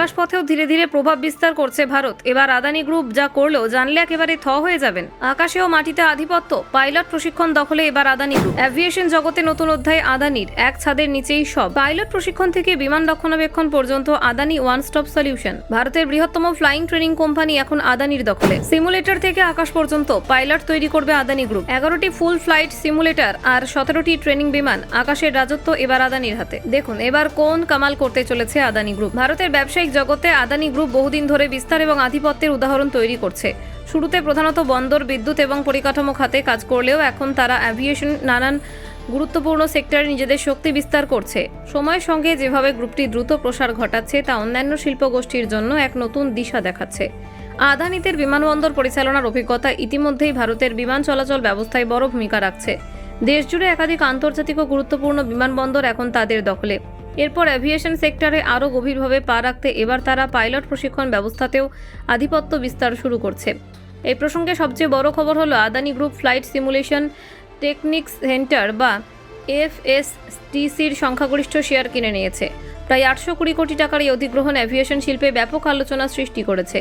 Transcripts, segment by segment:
আকাশপথেও ধীরে ধীরে প্রভাব বিস্তার করছে ভারত। এবার আদানি গ্রুপ যা করলেও জানলে একেবারে থ হয়ে যাবেন। আকাশেও মাটিতে আধিপত্য। পাইলট প্রশিক্ষণ দখলে এবার আদানি গ্রুপ। অ্যাভিয়েশন জগতে নতুন অধ্যায় আদানির। এক ছাদের নিচেই সব। পাইলট প্রশিক্ষণ থেকে বিমান রক্ষণাবেক্ষণ পর্যন্ত আদানি ওয়ান স্টপ সলিউশন। ভারতের বৃহত্তম ফ্লাইং ট্রেনিং কোম্পানি এখন আদানির দখলে। সিমুলেটর থেকে আকাশ পর্যন্ত পাইলট তৈরি করবে আদানি গ্রুপ। এগারোটি ফুল ফ্লাইট সিমুলেটর আর সতেরোটি ট্রেনিং বিমান আকাশের রাজত্ব এবার আদানির হাতে। দেখুন, এবার কোন কামাল করতে চলেছে আদানি গ্রুপ। ভারতের ব্যবসায়িক জগতে আদানি গ্রুপ বহুদিন ধরে বিস্তার এবং আধিপত্যের উদাহরণ তৈরি করছে। শুরুতে প্রধানত বন্দর, বিদ্যুৎ এবং পরিকাঠামো খাতে কাজ করলেও এখন তারা অ্যাভিয়েশন নানান গুরুত্বপূর্ণ সেক্টরে নিজেদের শক্তি বিস্তার করছে। সময়ের সঙ্গে যেভাবে গ্রুপটি দ্রুত প্রসার ঘটাচ্ছে, তা অন্যান্য শিল্প গোষ্ঠীর জন্য এক নতুন দিশা দেখাচ্ছে। আদানিতের বিমানবন্দর পরিচালনার অভিজ্ঞতা ইতিমধ্যেই ভারতের বিমান চলাচল ব্যবস্থায় বড় ভূমিকা রাখছে। দেশজুড়ে একাধিক আন্তর্জাতিক ও গুরুত্বপূর্ণ বিমানবন্দর এখন তাদের দখলে। এরপর অ্যাভিয়েশন সেক্টরে আরও গভীরভাবে পা রাখতে এবার তারা পাইলট প্রশিক্ষণ ব্যবস্থাতেও আধিপত্য বিস্তার শুরু করছে। এই প্রসঙ্গে সবচেয়ে বড় খবর হলো Adani group flight simulation technics centre বা এফএসটিসির সংখ্যাগরিষ্ঠ শেয়ার কিনে নিয়েছে। প্রায় আটশো কুড়ি কোটি টাকার এই অধিগ্রহণ অ্যাভিয়েশন শিল্পে ব্যাপক আলোচনা সৃষ্টি করেছে।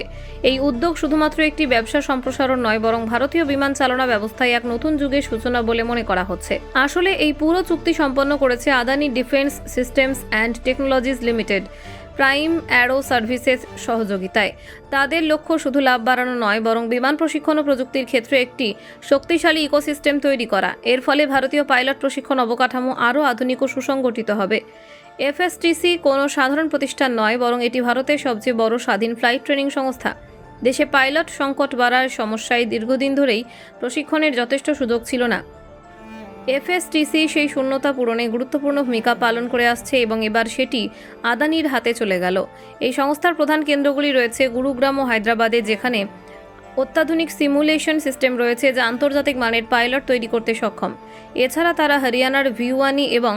এই উদ্যোগ শুধুমাত্র একটি ব্যবসা সম্প্রসারণ নয়, বরং ভারতীয় বিমান চালনা ব্যবস্থায় এক নতুন যুগের সূচনা বলে মনে করা হচ্ছে। আসলে এই পুরো চুক্তি সম্পন্ন করেছে Adani defence systems and technologies limited. Prime aero services সহযোগিতায়। তাদের লক্ষ্য শুধু লাভ বাড়ানো নয়, বরং বিমান প্রশিক্ষণ ও প্রযুক্তির ক্ষেত্রে একটি শক্তিশালী ইকোসিস্টেম তৈরি করা। এর ফলে ভারতীয় পাইলট প্রশিক্ষণ অবকাঠামো আরও আধুনিক ও সুসংগঠিত হবে। এফএসটিসি কোনো সাধারণ প্রতিষ্ঠান নয়, বরং এটি ভারতের সবচেয়ে বড় স্বাধীন ফ্লাইট ট্রেনিং সংস্থা। দেশে পাইলট সংকট বাড়ার সমস্যায় দীর্ঘদিন ধরেই প্রশিক্ষণের যথেষ্ট সুযোগ ছিল না। এফএসটিসি সেই শূন্যতা পূরণে গুরুত্বপূর্ণ ভূমিকা পালন করে আসছে এবং এবার সেটি আদানির হাতে চলে গেল। এই সংস্থার প্রধান কেন্দ্রগুলি রয়েছে গুরুগ্রাম ও হায়দ্রাবাদে, যেখানে অত্যাধুনিক সিমুলেশন সিস্টেম রয়েছে যা আন্তর্জাতিক মানের পাইলট তৈরি করতে সক্ষম। এছাড়া তারা হরিয়ানার ভিওয়ানি এবং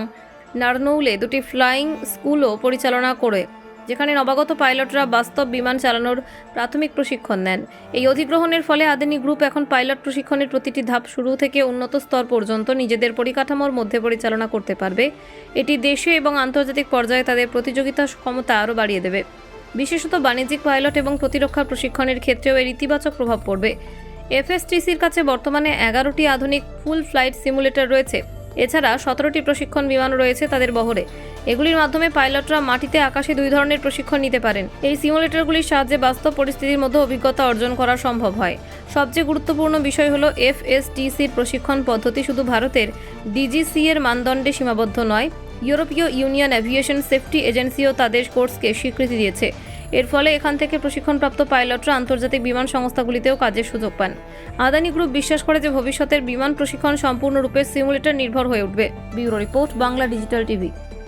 নারনৌলে দুটি ফ্লাইং স্কুলও পরিচালনা করে যেখানে নবাগত পাইলটরা বাস্তব বিমান চালানোর প্রাথমিক প্রশিক্ষণ নেন। এই অধিগ্রহণের ফলে আদানি গ্রুপ এখন পাইলট প্রশিক্ষণের প্রতিটি ধাপ শুরু থেকে উন্নত স্তর পর্যন্ত নিজেদের পরিকাঠামোর মধ্যে পরিচালনা করতে পারবে। এটি দেশে এবং আন্তর্জাতিক পর্যায়ে তাদের প্রতিযোগিতা ক্ষমতা আরও বাড়িয়ে দেবে। বিশেষত বাণিজ্যিক পাইলট এবং প্রতিরক্ষা প্রশিক্ষণের ক্ষেত্রেও এর ইতিবাচক প্রভাব পড়বে। এফএসটিসির কাছে বর্তমানে এগারোটি আধুনিক ফুল ফ্লাইট সিমুলেটর রয়েছে। এছাড়া সতেরোটি প্রশিক্ষণ বিমান রয়েছে তাদের বহরে। এগুলির মাধ্যমে পাইলটরা মাটিতে আকাশে দুই ধরনের প্রশিক্ষণ নিতে পারেন। এই সিমুলেটরগুলির সাহায্যে বাস্তব পরিস্থিতির মধ্যে অভিজ্ঞতা অর্জন করা সম্ভব হয়। সবচেয়ে গুরুত্বপূর্ণ বিষয় হল এফএসটিসির প্রশিক্ষণ পদ্ধতি শুধু ভারতের ডিজিসি এর মানদণ্ডে সীমাবদ্ধ নয়, ইউরোপীয় ইউনিয়ন অ্যাভিয়েশন সেফটি এজেন্সিও তাদের কোর্সকে স্বীকৃতি দিয়েছে। এর ফলে এখান থেকে প্রশিক্ষণপ্রাপ্ত পাইলটরা আন্তর্জাতিক বিমান সংস্থাগুলিতেও কাজের সুযোগ পান। আদানি গ্রুপ বিশ্বাস করে যে ভবিষ্যতের বিমান প্রশিক্ষণ সম্পূর্ণরূপে সিমুলেটর নির্ভর হয়ে উঠবে। Bureau report, Bangla digital TV.